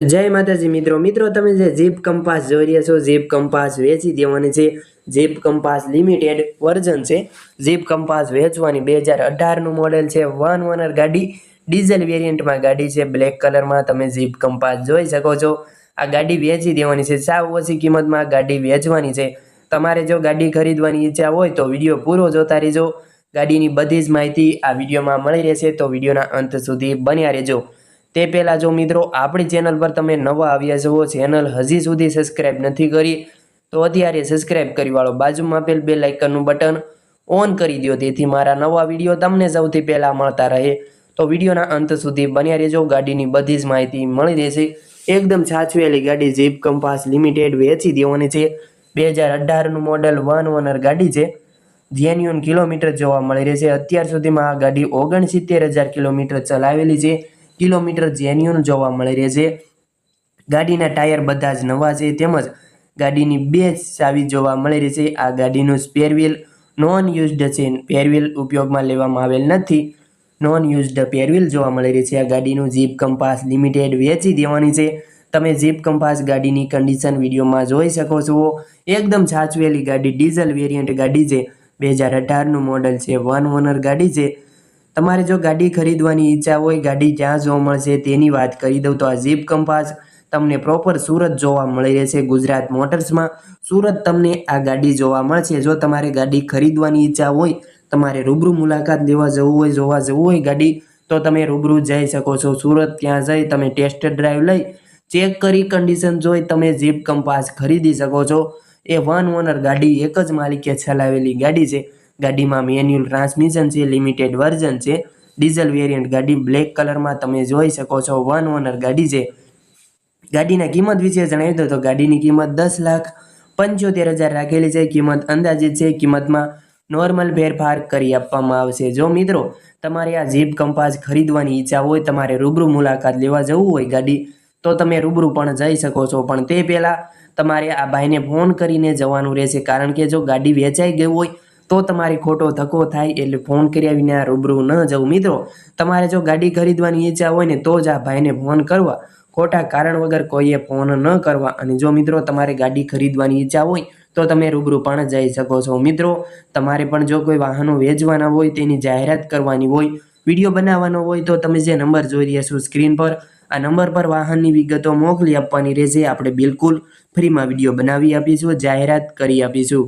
જય માતાજી મિત્રો. મિત્રો, તમે જે જીપ કંપાસ જોઈ રહ્યા છો, જીપ કંપાસ વેચી દેવાની છે. જીપ કંપાસ લિમિટેડ વર્ઝન છે. જીપ કંપાસ વેચવાની બે હજાર અઢારનું મોડેલ છે. વન ઓનર ગાડી ડીઝલ વેરિયન્ટમાં ગાડી છે. બ્લેક કલરમાં તમે જીપ કંપાસ જોઈ શકો છો. આ ગાડી વેચી દેવાની છે. સાવ ઓછી કિંમતમાં ગાડી વેચવાની છે. તમારે જો ગાડી ખરીદવાની ઈચ્છા હોય તો વીડિયો પૂરો જોતા રહેજો. ગાડીની બધી જ માહિતી આ વિડીયોમાં મળી રહેશે. તો વિડીયોના અંત સુધી બન્યા રહેજો. તે પહેલાં જો મિત્રો આપણી ચેનલ પર તમે નવા આવ્યા છો ચેનલ હજી સુધી સબસ્ક્રાઈબ નથી કરી, તો અત્યારે સબસ્ક્રાઈબ કરી વાળો. બાજુમાં આપેલ બે લાઇકનનું બટન ઓન કરી દો તેથી મારા નવા વીડિયો તમને સૌથી પહેલાં મળતા રહે. તો વિડીયોના અંત સુધી બન્યા રહેજો. ગાડીની બધી જ માહિતી મળી રહેશે. એકદમ સાચવેલી ગાડી જીપ કંપાસ લિમિટેડ વેચી દેવાની છે. બે હજાર અઢારનું મોડલ વન ઓનર ગાડી છે. જેન્યુન કિલોમીટર જોવા મળી રહેશે. અત્યાર સુધીમાં આ ગાડી ઓગણસિત્તેર હજાર કિલોમીટર ચલાવેલી છે. કિલોમીટર જેન્યુન જોવા મળી રહે છે. ગાડીના ટાયર બધા જ નવા છે તેમજ ગાડીની બે ચાવી જોવા મળી રહી છે. આ ગાડીનું સ્પેર નોન યુઝડ છે. પેર ઉપયોગમાં લેવામાં આવેલ નથી. નોન યુઝડ પેર જોવા મળી રહી છે. આ ગાડીનું જીપ કંપાસ લિમિટેડ વેચી દેવાની છે. તમે જીપ કંપાસ ગાડીની કન્ડિશન વિડીયોમાં જોઈ શકો છો. એકદમ સાચવેલી ગાડી ડીઝલ વેરિયન્ટ ગાડી છે. બે હજાર અઢારનું મોડલ છે. વન ઓનર ગાડી છે. તમારે જો ગાડી ખરીદવાની ઈચ્છા હોય, ગાડી ક્યાં જોવા મળશે તેની વાત કરી દઉં તો આ જીપ કંપાસ તમને પ્રોપર સુરત જોવા મળી રહેશે. ગુજરાત મોટર્સમાં સુરત તમને આ ગાડી જોવા મળશે. જો તમારે ગાડી ખરીદવાની ઈચ્છા હોય, તમારે રૂબરૂ મુલાકાત લેવા જવું હોય, જોવા જવું હોય ગાડી, તો તમે રૂબરૂ જઈ શકો છો. સુરત ત્યાં જઈ તમે ટેસ્ટ ડ્રાઈવ લઈ ચેક કરી કન્ડિશન જોઈ તમે જીપ કંપાસ ખરીદી શકો છો. એ વન ઓનર ગાડી એક જ માલિકે ચલાવેલી ગાડી છે. ગાડીમાં મેન્યુઅલ ટ્રાન્સમિશન છે લિમિટેડ વર્ઝન છે. ડીઝલ વેરિયન્ટ ગાડી બ્લેક કલરમાં તમે જોઈ શકો છો. વન ઓનર ગાડી છે. ગાડીના કિંમત વિશે જણાવી દો તો ગાડીની કિંમત દસ લાખ પંચોતેર હજાર રાખેલી છે. કિંમત અંદાજિત છે. કિંમતમાં નોર્મલ ફેરફાર કરી આપવામાં આવશે. જો મિત્રો તમારે આ જીપ કંપાસ ખરીદવાની ઈચ્છા હોય, તમારે રૂબરૂ મુલાકાત લેવા જવું હોય ગાડી, તો તમે રૂબરૂ પણ જઈ શકો છો. પણ તે પહેલાં તમારે આ ભાઈને ફોન કરીને જવાનું રહેશે. કારણ કે જો ગાડી વેચાઈ ગઈ હોય તો તમારી ખોટો ધક્કો થાય એટલે ફોન કર્યા વિના રૂબરૂ ન જવું. મિત્રો, તમારે જો ગાડી ખરીદવાની ઈચ્છા હોય ને તો જ આ ભાઈને ફોન કરવા. ખોટા કારણ વગર કોઈએ ફોન ન કરવા. અને જો મિત્રો તમારે ગાડી ખરીદવાની ઈચ્છા હોય તો તમે રૂબરૂ પણ જઈ શકો છો. મિત્રો, તમારે પણ જો કોઈ વાહનો વેચવાના હોય તેની જાહેરાત કરવાની હોય, વીડિયો બનાવવાનો હોય તો તમે જે નંબર જોઈ રહ્યા છો સ્ક્રીન પર, આ નંબર પર વાહનની વિગતો મોકલી આપવાની રહેશે. આપણે બિલકુલ ફ્રીમાં વીડિયો બનાવી આપીશું, જાહેરાત કરી આપીશું.